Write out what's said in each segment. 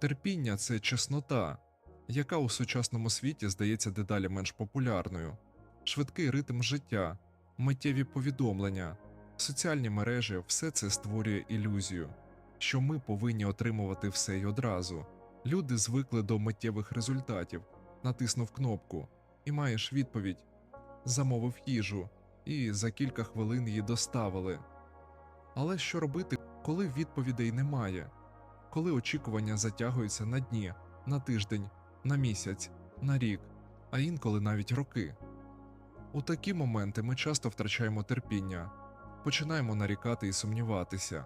Терпіння це чеснота, яка у сучасному світі здається дедалі менш популярною, швидкий ритм життя, миттєві повідомлення, соціальні мережі все це створює ілюзію, що ми повинні отримувати все й одразу. Люди звикли до миттєвих результатів, натиснув кнопку і маєш відповідь, замовив їжу, і за кілька хвилин її доставили. Але що робити, коли відповідей немає? Коли очікування затягуються на дні, на тиждень, на місяць, на рік, а інколи навіть роки. У такі моменти ми часто втрачаємо терпіння, починаємо нарікати і сумніватися.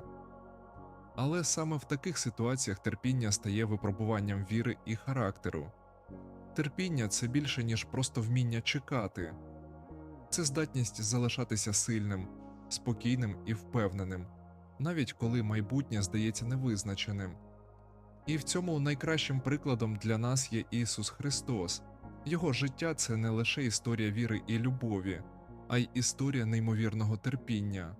Але саме в таких ситуаціях терпіння стає випробуванням віри і характеру. Терпіння це більше, ніж просто вміння чекати, це здатність залишатися сильним, спокійним і впевненим навіть коли майбутнє здається невизначеним. І в цьому найкращим прикладом для нас є Ісус Христос. Його життя це не лише історія віри і любові, а й історія неймовірного терпіння.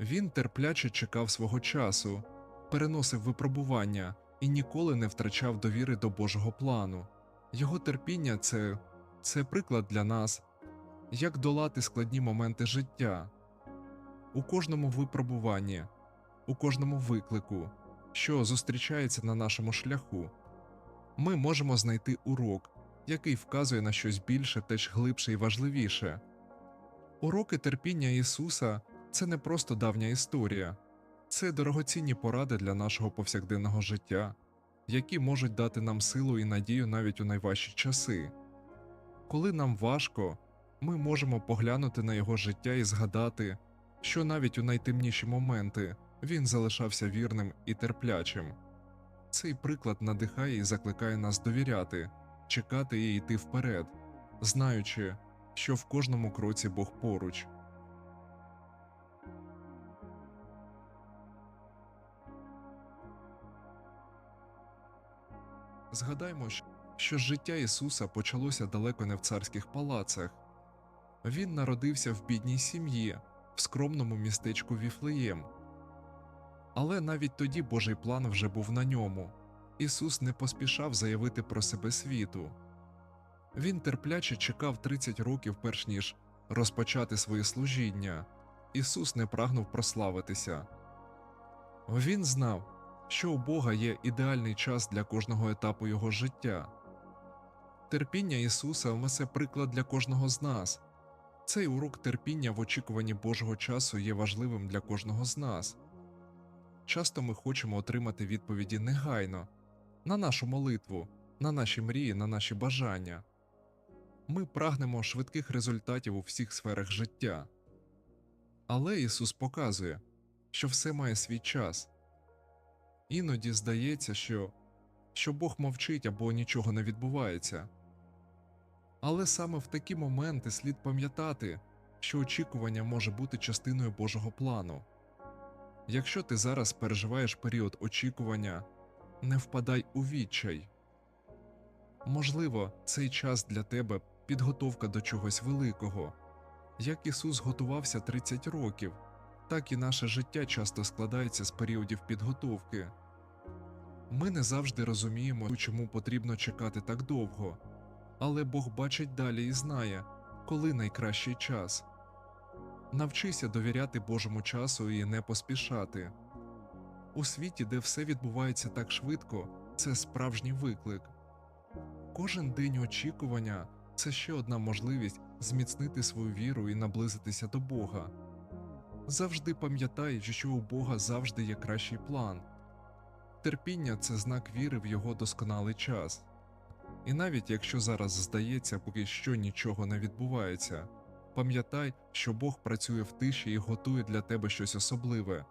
Він терпляче чекав свого часу, переносив випробування і ніколи не втрачав довіри до Божого плану. Його терпіння це, це приклад для нас, як долати складні моменти життя у кожному випробуванні, у кожному виклику, що зустрічається на нашому шляху, ми можемо знайти урок, який вказує на щось більше, теж глибше і важливіше. Уроки терпіння Ісуса це не просто давня історія, це дорогоцінні поради для нашого повсякденного життя, які можуть дати нам силу і надію навіть у найважчі часи. Коли нам важко, ми можемо поглянути на його життя і згадати, що навіть у найтемніші моменти він залишався вірним і терплячим. Цей приклад надихає і закликає нас довіряти, чекати і йти вперед, знаючи, що в кожному кроці Бог поруч. Згадаймо, що життя Ісуса почалося далеко не в царських палацах. Він народився в бідній сім'ї, в скромному містечку Віфлеєм. Але навіть тоді Божий план вже був на ньому. Ісус не поспішав заявити про себе світу. Він терпляче чекав 30 років, перш ніж розпочати своє служіння. Ісус не прагнув прославитися. Він знав, що у Бога є ідеальний час для кожного етапу його життя. Терпіння Ісуса це приклад для кожного з нас. Цей урок терпіння в очікуванні Божого часу є важливим для кожного з нас. Часто ми хочемо отримати відповіді негайно на нашу молитву, на наші мрії, на наші бажання. Ми прагнемо швидких результатів у всіх сферах життя. Але Ісус показує, що все має свій час. Іноді здається, що, що Бог мовчить або нічого не відбувається. Але саме в такі моменти слід пам'ятати, що очікування може бути частиною Божого плану. Якщо ти зараз переживаєш період очікування, не впадай у відчай. Можливо, цей час для тебе підготовка до чогось великого. Як Ісус готувався 30 років, так і наше життя часто складається з періодів підготовки. Ми не завжди розуміємо, чому потрібно чекати так довго але Бог бачить далі і знає, коли найкращий час. Навчися довіряти Божому часу і не поспішати. У світі, де все відбувається так швидко, це справжній виклик. Кожен день очікування це ще одна можливість зміцнити свою віру і наблизитися до Бога. Завжди пам'ятай, що у Бога завжди є кращий план. Терпіння це знак віри в його досконалий час. І навіть якщо зараз здається, поки що нічого не відбувається, пам'ятай, що Бог працює в тиші і готує для тебе щось особливе.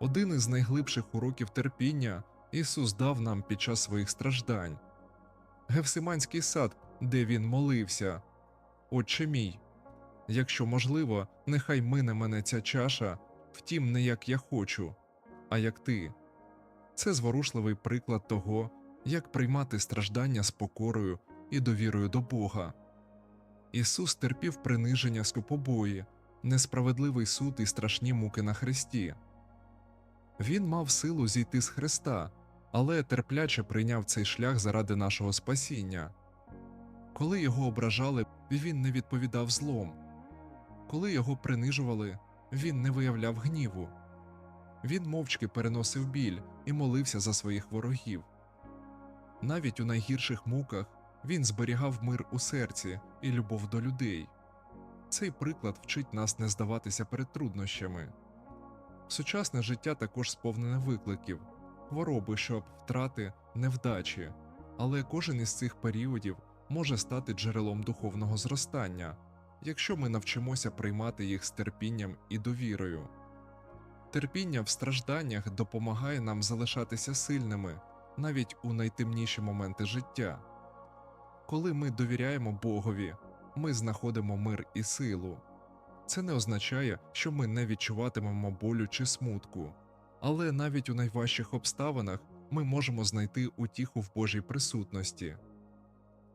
Один із найглибших уроків терпіння Ісус дав нам під час своїх страждань Гевсиманський сад, де він молився Отче мій. Якщо можливо, нехай мине мене ця чаша, втім, не як я хочу, а як ти. Це зворушливий приклад того, як приймати страждання з покорою і довірою до Бога. Ісус терпів приниження скопобої, несправедливий суд і страшні муки на хресті. Він мав силу зійти з хреста, але терпляче прийняв цей шлях заради нашого спасіння. Коли його ображали, він не відповідав злом. Коли його принижували, він не виявляв гніву. Він мовчки переносив біль і молився за своїх ворогів. Навіть у найгірших муках він зберігав мир у серці і любов до людей. Цей приклад вчить нас не здаватися перед труднощами. Сучасне життя також сповнене викликів, хвороби, щоб втрати, невдачі, але кожен із цих періодів може стати джерелом духовного зростання, якщо ми навчимося приймати їх з терпінням і довірою. Терпіння в стражданнях допомагає нам залишатися сильними навіть у найтемніші моменти життя. Коли ми довіряємо Богові, ми знаходимо мир і силу. Це не означає, що ми не відчуватимемо болю чи смутку, але навіть у найважчих обставинах ми можемо знайти утіху в Божій присутності.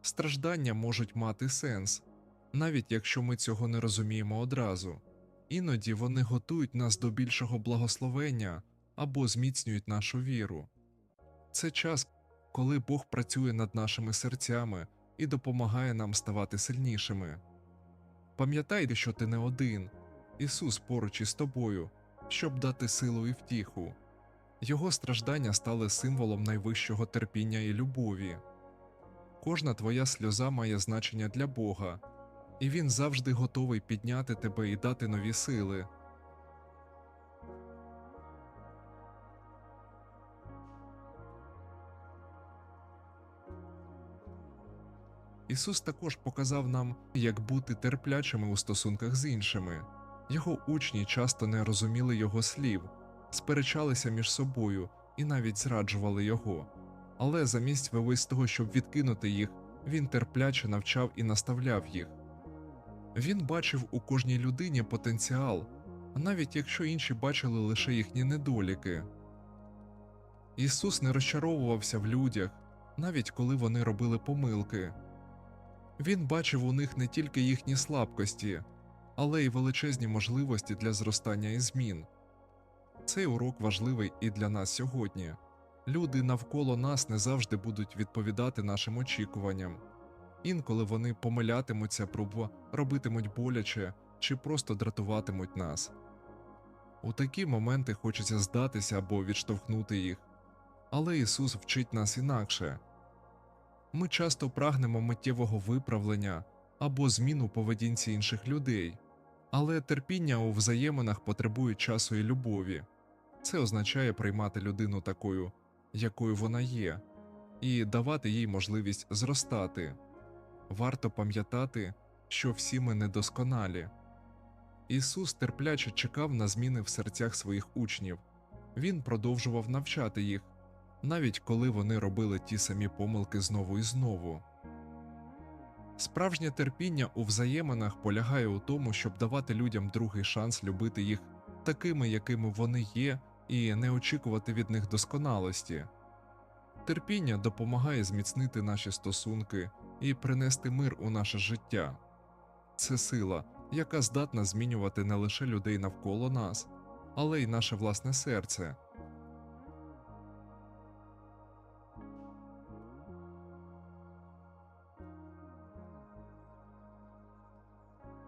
Страждання можуть мати сенс, навіть якщо ми цього не розуміємо одразу. Іноді вони готують нас до більшого благословення або зміцнюють нашу віру. Це час, коли Бог працює над нашими серцями і допомагає нам ставати сильнішими. Пам'ятайте, що ти не один, Ісус поруч із тобою, щоб дати силу і втіху. Його страждання стали символом найвищого терпіння і любові. Кожна твоя сльоза має значення для Бога, і Він завжди готовий підняти тебе і дати нові сили. Ісус також показав нам, як бути терплячими у стосунках з іншими. Його учні часто не розуміли його слів, сперечалися між собою і навіть зраджували його. Але замість вивись того, щоб відкинути їх, він терпляче навчав і наставляв їх. Він бачив у кожній людині потенціал, навіть якщо інші бачили лише їхні недоліки. Ісус не розчаровувався в людях, навіть коли вони робили помилки. Він бачив у них не тільки їхні слабкості, але й величезні можливості для зростання і змін. Цей урок важливий і для нас сьогодні. Люди навколо нас не завжди будуть відповідати нашим очікуванням. Інколи вони помилятимуться, пробу робитимуть боляче чи просто дратуватимуть нас. У такі моменти хочеться здатися або відштовхнути їх, але Ісус вчить нас інакше. Ми часто прагнемо миттєвого виправлення або зміну поведінці інших людей, але терпіння у взаєминах потребує часу і любові. Це означає приймати людину такою, якою вона є, і давати їй можливість зростати. Варто пам'ятати, що всі ми недосконалі. Ісус терпляче чекав на зміни в серцях своїх учнів, Він продовжував навчати їх, навіть коли вони робили ті самі помилки знову і знову. Справжнє терпіння у взаєминах полягає у тому, щоб давати людям другий шанс любити їх такими, якими вони є, і не очікувати від них досконалості. Терпіння допомагає зміцнити наші стосунки і принести мир у наше життя. Це сила, яка здатна змінювати не лише людей навколо нас, але й наше власне серце.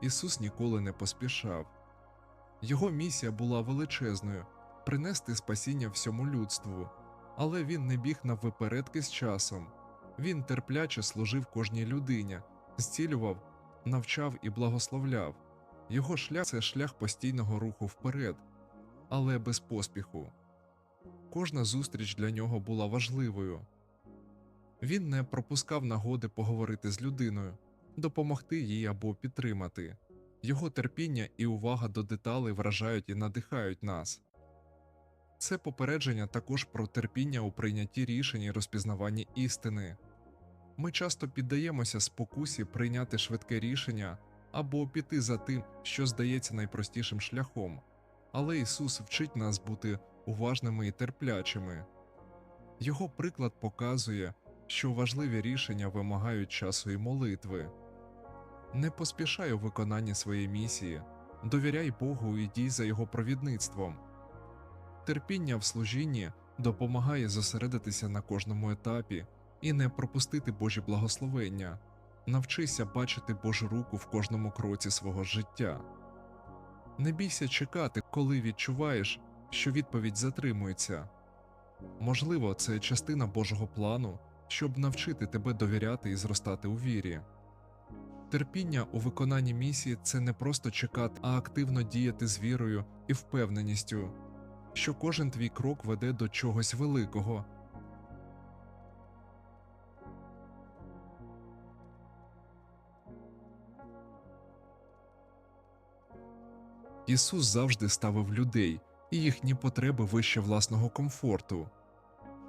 Ісус ніколи не поспішав. Його місія була величезною принести спасіння всьому людству, але він не біг наввипередки з часом. Він терпляче служив кожній людині, зцілював, навчав і благословляв. Його шлях це шлях постійного руху вперед, але без поспіху. Кожна зустріч для нього була важливою. Він не пропускав нагоди поговорити з людиною, допомогти їй або підтримати. Його терпіння і увага до деталей вражають і надихають нас. Це попередження також про терпіння у прийнятті рішень і розпізнаванні істини. Ми часто піддаємося спокусі прийняти швидке рішення або піти за тим, що здається найпростішим шляхом, але Ісус вчить нас бути уважними і терплячими. Його приклад показує, що важливі рішення вимагають часу і молитви. Не поспішай у виконанні своєї місії, довіряй Богу і дій за Його провідництвом. Терпіння в служінні допомагає зосередитися на кожному етапі і не пропустити Божі благословення. Навчися бачити Божу руку в кожному кроці свого життя. Не бійся чекати, коли відчуваєш, що відповідь затримується. Можливо, це частина Божого плану, щоб навчити тебе довіряти і зростати у вірі. Терпіння у виконанні місії це не просто чекати, а активно діяти з вірою і впевненістю, що кожен твій крок веде до чогось великого. Ісус завжди ставив людей і їхні потреби вище власного комфорту.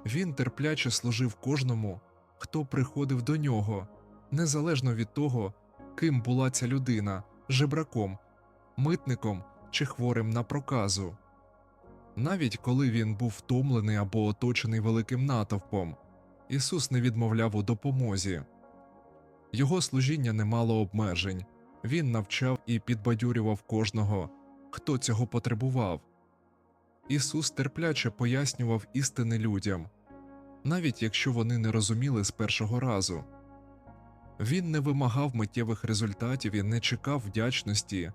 Він терпляче служив кожному, хто приходив до нього, незалежно від того, ким була ця людина жебраком, митником чи хворим на проказу. Навіть коли він був втомлений або оточений великим натовпом, Ісус не відмовляв у допомозі. Його служіння не мало обмежень, він навчав і підбадьорював кожного, хто цього потребував. Ісус терпляче пояснював істини людям, навіть якщо вони не розуміли з першого разу. Він не вимагав миттєвих результатів і не чекав вдячності,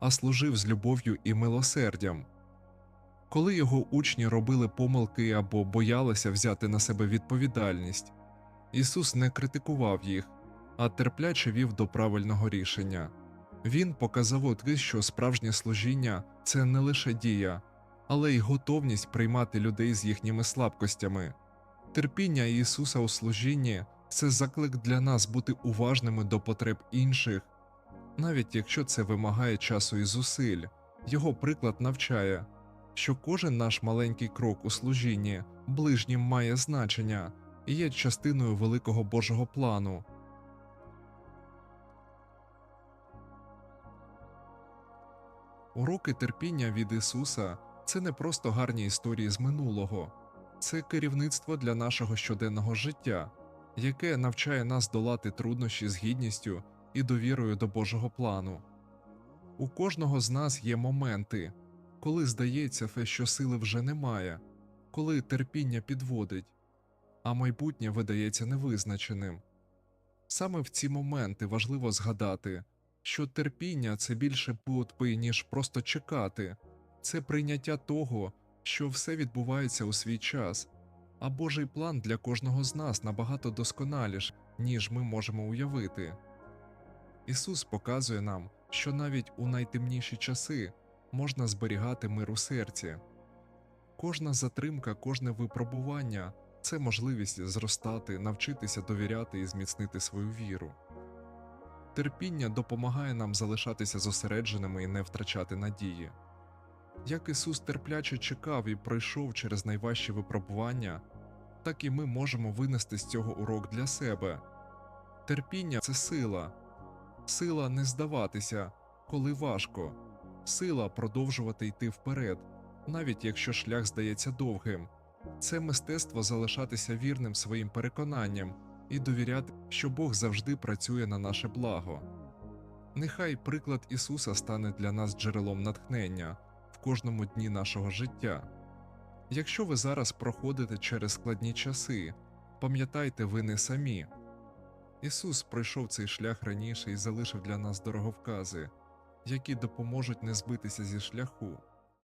а служив з любов'ю і милосердям. Коли його учні робили помилки або боялися взяти на себе відповідальність, Ісус не критикував їх, а терпляче вів до правильного рішення. Він показав отки, що справжнє служіння це не лише дія, але й готовність приймати людей з їхніми слабкостями. Терпіння Ісуса у служінні це заклик для нас бути уважними до потреб інших, навіть якщо це вимагає часу і зусиль. Його приклад навчає, що кожен наш маленький крок у служінні ближнім має значення і є частиною великого Божого плану. Уроки терпіння від Ісуса це не просто гарні історії з минулого, це керівництво для нашого щоденного життя, яке навчає нас долати труднощі з гідністю і довірою до Божого плану. У кожного з нас є моменти, коли здається, що сили вже немає, коли терпіння підводить, а майбутнє видається невизначеним. Саме в ці моменти важливо згадати, що терпіння це більше подпи, ніж просто чекати, це прийняття того, що все відбувається у свій час, а Божий план для кожного з нас набагато досконаліш, ніж ми можемо уявити. Ісус показує нам, що навіть у найтемніші часи можна зберігати мир у серці. Кожна затримка, кожне випробування це можливість зростати, навчитися довіряти і зміцнити свою віру. Терпіння допомагає нам залишатися зосередженими і не втрачати надії. Як Ісус терпляче чекав і пройшов через найважчі випробування, так і ми можемо винести з цього урок для себе. Терпіння це сила, сила не здаватися, коли важко, сила продовжувати йти вперед, навіть якщо шлях здається довгим. Це мистецтво залишатися вірним своїм переконанням і довіряти, що Бог завжди працює на наше благо. Нехай приклад Ісуса стане для нас джерелом натхнення в кожному дні нашого життя. Якщо ви зараз проходите через складні часи, пам'ятайте, ви не самі. Ісус пройшов цей шлях раніше і залишив для нас дороговкази, які допоможуть не збитися зі шляху.